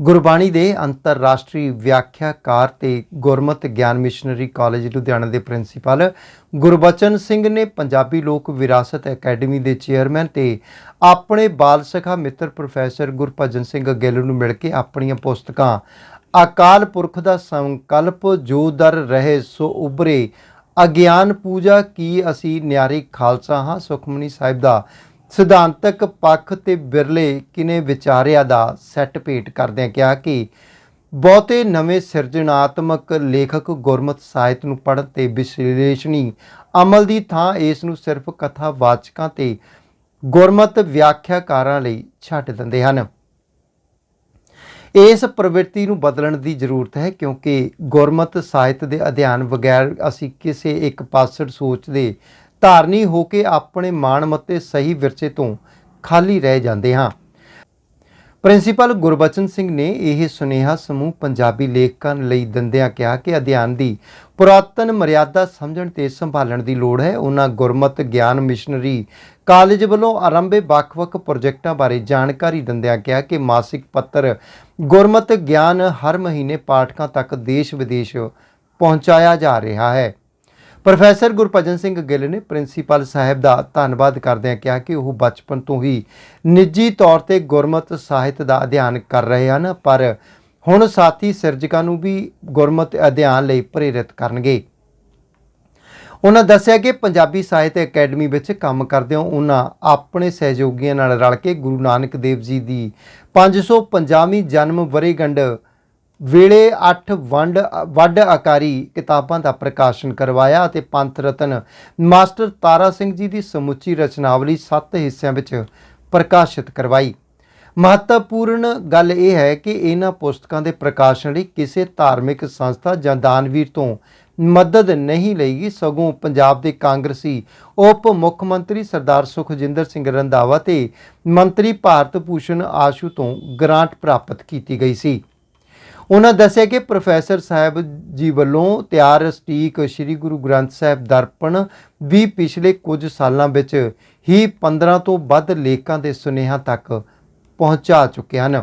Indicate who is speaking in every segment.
Speaker 1: ਗੁਰਬਾਣੀ ਦੇ ਅੰਤਰਰਾਸ਼ਟਰੀ ਵਿਆਖਿਆਕਾਰ ਤੇ ਗੁਰਮਤ ਗਿਆਨ ਮਿਸ਼ਨਰੀ ਕਾਲਜ ਲੁਧਿਆਣਾ ਦੇ ਪ੍ਰਿੰਸੀਪਲ ਗੁਰਬਚਨ ਸਿੰਘ ਨੇ ਪੰਜਾਬੀ ਲੋਕ ਵਿਰਾਸਤ ਅਕੈਡਮੀ ਦੇ ਚੇਅਰਮੈਨ ਤੇ ਆਪਣੇ ਬਾਲ ਸਖਾ ਮਿੱਤਰ ਪ੍ਰੋਫੈਸਰ ਗੁਰਭਜਨ ਸਿੰਘ ਗਿੱਲ ਨੂੰ ਮਿਲ ਕੇ ਆਪਣੀਆਂ ਪੁਸਤਕਾਂ, ਅਕਾਲ ਪੁਰਖ ਦਾ ਸੰਕਲਪ, ਜੋ ਦਰ ਰਹੇ ਸੋ ਉਬਰੇ ਅਗਿਆਨ ਪੂਜਾ ਕੀ ਅਸੀਂ ਨਿਆਰੀ ਖਾਲਸਾ ਹਾਂ? ਸੁਖਮਨੀ ਸਾਹਿਬ ਦਾ ਸਿਧਾਂਤਕ ਪੱਖ ਤੇ ਬਿਰਲੇ ਕਿਨੇ ਵਿਚਾਰਿਆ ਦਾ ਸੈੱਟ ਭੇਟ ਕਰਦਿਆਂ ਕਿਹਾ ਕਿ ਬਹੁਤੇ ਨਵੇਂ ਸਿਰਜਣਾਤਮਕ ਲੇਖਕ ਗੁਰਮਤ ਸਾਹਿਤ ਨੂੰ ਪੜ੍ਹਨ ਤੇ ਵਿਸ਼ਲੇਸ਼ਣੀ ਅਮਲ ਦੀ ਥਾਂ ਇਸ ਨੂੰ ਸਿਰਫ ਕਥਾਵਾਚਕਾਂ ਤੇ ਗੁਰਮਤ ਵਿਆਖਿਆਕਾਰਾਂ ਲਈ ਛੱਡ ਦਿੰਦੇ ਹਨ। ਇਸ ਪ੍ਰਵਿਰਤੀ ਨੂੰ ਬਦਲਣ ਦੀ ਜ਼ਰੂਰਤ ਹੈ ਕਿਉਂਕਿ ਗੁਰਮਤ ਸਾਹਿਤ ਦੇ ਅਧਿਐਨ ਬਗੈਰ ਅਸੀਂ ਕਿਸੇ ਇੱਕ ਪਾਸੜ ਸੋਚ ਦੇ ਧਾਰਨੀ ਹੋ ਕੇ ਆਪਣੇ ਮਾਣਮੱਤੇ ਸਹੀ ਵਿਰਸੇ ਤੋਂ ਖਾਲੀ ਰਹਿ ਜਾਂਦੇ ਹਾਂ। ਪ੍ਰਿੰਸੀਪਲ ਗੁਰਬਚਨ ਸਿੰਘ ਨੇ ਇਹ ਸੁਨੇਹਾ ਸਮੂਹ ਪੰਜਾਬੀ ਲੇਖਕਾਂ ਲਈ ਦਿੰਦਿਆਂ ਕਿਹਾ ਕਿ ਅਧਿਐਨ ਦੀ ਪੁਰਾਤਨ ਮਰਿਆਦਾ ਸਮਝਣ ਤੇ ਸੰਭਾਲਣ ਦੀ ਲੋੜ ਹੈ। ਉਹਨਾਂ ਗੁਰਮਤ ਗਿਆਨ ਮਿਸ਼ਨਰੀ ਕਾਲਜ ਵੱਲੋਂ ਆਰੰਭੇ ਵੱਖ-ਵੱਖ ਪ੍ਰੋਜੈਕਟਾਂ ਬਾਰੇ ਜਾਣਕਾਰੀ ਦਿੰਦਿਆਂ ਕਿਹਾ ਕਿ ਮਾਸਿਕ ਪੱਤਰ ਗੁਰਮਤ ਗਿਆਨ ਹਰ ਮਹੀਨੇ ਪਾਠਕਾਂ ਤੱਕ ਦੇਸ਼ ਵਿਦੇਸ਼ ਪਹੁੰਚਾਇਆ ਜਾ ਰਿਹਾ ਹੈ। ਪ੍ਰੋਫੈਸਰ ਗੁਰਭਜਨ ਸਿੰਘ ਗਿੱਲ ਨੇ ਪ੍ਰਿੰਸੀਪਲ ਸਾਹਿਬ ਦਾ ਧੰਨਵਾਦ ਕਰਦਿਆਂ ਕਿਹਾ ਕਿ ਉਹ ਬਚਪਨ ਤੋਂ ਹੀ ਨਿੱਜੀ ਤੌਰ ਤੇ ਗੁਰਮਤ ਸਾਹਿਤ ਦਾ ਅਧਿਐਨ ਕਰ ਰਹੇ ਹਨ, ਪਰ ਹੁਣ ਸਾਥੀ ਸਿਰਜਕਾਂ ਨੂੰ ਵੀ ਗੁਰਮਤ ਅਧਿਐਨ ਲਈ ਪ੍ਰੇਰਿਤ ਕਰਨਗੇ। ਉਹਨਾਂ ਦੱਸਿਆ ਕਿ ਪੰਜਾਬੀ ਸਾਹਿਤ ਅਕੈਡਮੀ ਵਿੱਚ ਕੰਮ ਕਰਦੇ ਉਹਨਾਂ ਆਪਣੇ ਸਹਿਯੋਗੀਆਂ ਨਾਲ ਰਲ ਕੇ ਗੁਰੂ ਨਾਨਕ ਦੇਵ ਜੀ ਦੀ 550ਵੀਂ ਜਨਮ ਵਰੇਗੰਢ ਵੇਲੇ 8 ਵੰਡ, ਵੱਡ ਆਕਾਰੀ ਕਿਤਾਬਾਂ ਦਾ ਪ੍ਰਕਾਸ਼ਨ ਕਰਵਾਇਆ ਅਤੇ ਪੰਥ ਰਤਨ ਮਾਸਟਰ ਤਾਰਾ ਸਿੰਘ ਜੀ ਦੀ ਸਮੁੱਚੀ ਰਚਨਾਵਲੀ 7 ਹਿੱਸਿਆਂ ਵਿੱਚ ਪ੍ਰਕਾਸ਼ਿਤ ਕਰਵਾਈ। ਮਹੱਤਵਪੂਰਨ ਗੱਲ ਇਹ ਹੈ ਕਿ ਇਹਨਾਂ ਪੁਸਤਕਾਂ ਦੇ ਪ੍ਰਕਾਸ਼ਨ ਲਈ ਕਿਸੇ ਧਾਰਮਿਕ ਸੰਸਥਾ ਜਾਂ ਦਾਨਵੀਰ ਤੋਂ ਮਦਦ ਨਹੀਂ ਲਈਗੀ। ਸਗੋਂ ਪੰਜਾਬ ਦੇ ਕਾਂਗਰਸੀ ਉਪ ਮੁੱਖ ਮੰਤਰੀ ਸਰਦਾਰ ਸੁਖਜਿੰਦਰ ਸਿੰਘ ਰੰਧਾਵਾ ਤੇ ਮੰਤਰੀ ਭਾਰਤ ਭੂਸ਼ਣ ਆਸ਼ੂ ਤੋਂ ਗ੍ਰਾਂਟ ਪ੍ਰਾਪਤ ਕੀਤੀ ਗਈ ਸੀ। ਉਹਨਾਂ ਦੱਸਿਆ ਕਿ ਪ੍ਰੋਫੈਸਰ ਸਾਹਿਬ ਜੀ ਵੱਲੋਂ ਤਿਆਰ ਸਟੀਕ ਸ੍ਰੀ ਗੁਰੂ ਗ੍ਰੰਥ ਸਾਹਿਬ ਦਰਪਣ ਵੀ ਪਿਛਲੇ ਕੁਝ ਸਾਲਾਂ ਵਿੱਚ ਹੀ 15 ਤੋਂ ਵੱਧ ਲੇਖਾਂ ਦੇ ਸੁਨੇਹਾਂ ਤੱਕ ਪਹੁੰਚਾ ਚੁੱਕੇ ਹਨ।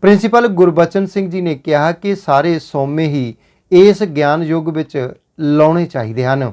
Speaker 1: ਪ੍ਰਿੰਸੀਪਲ ਗੁਰਬਚਨ ਸਿੰਘ ਜੀ ਨੇ ਕਿਹਾ ਕਿ ਸਾਰੇ ਸੋਮੇ ਹੀ ਇਸ ਗਿਆਨ ਯੁੱਗ ਵਿੱਚ ਲਾਉਣੇ ਚਾਹੀਦੇ ਹਨ।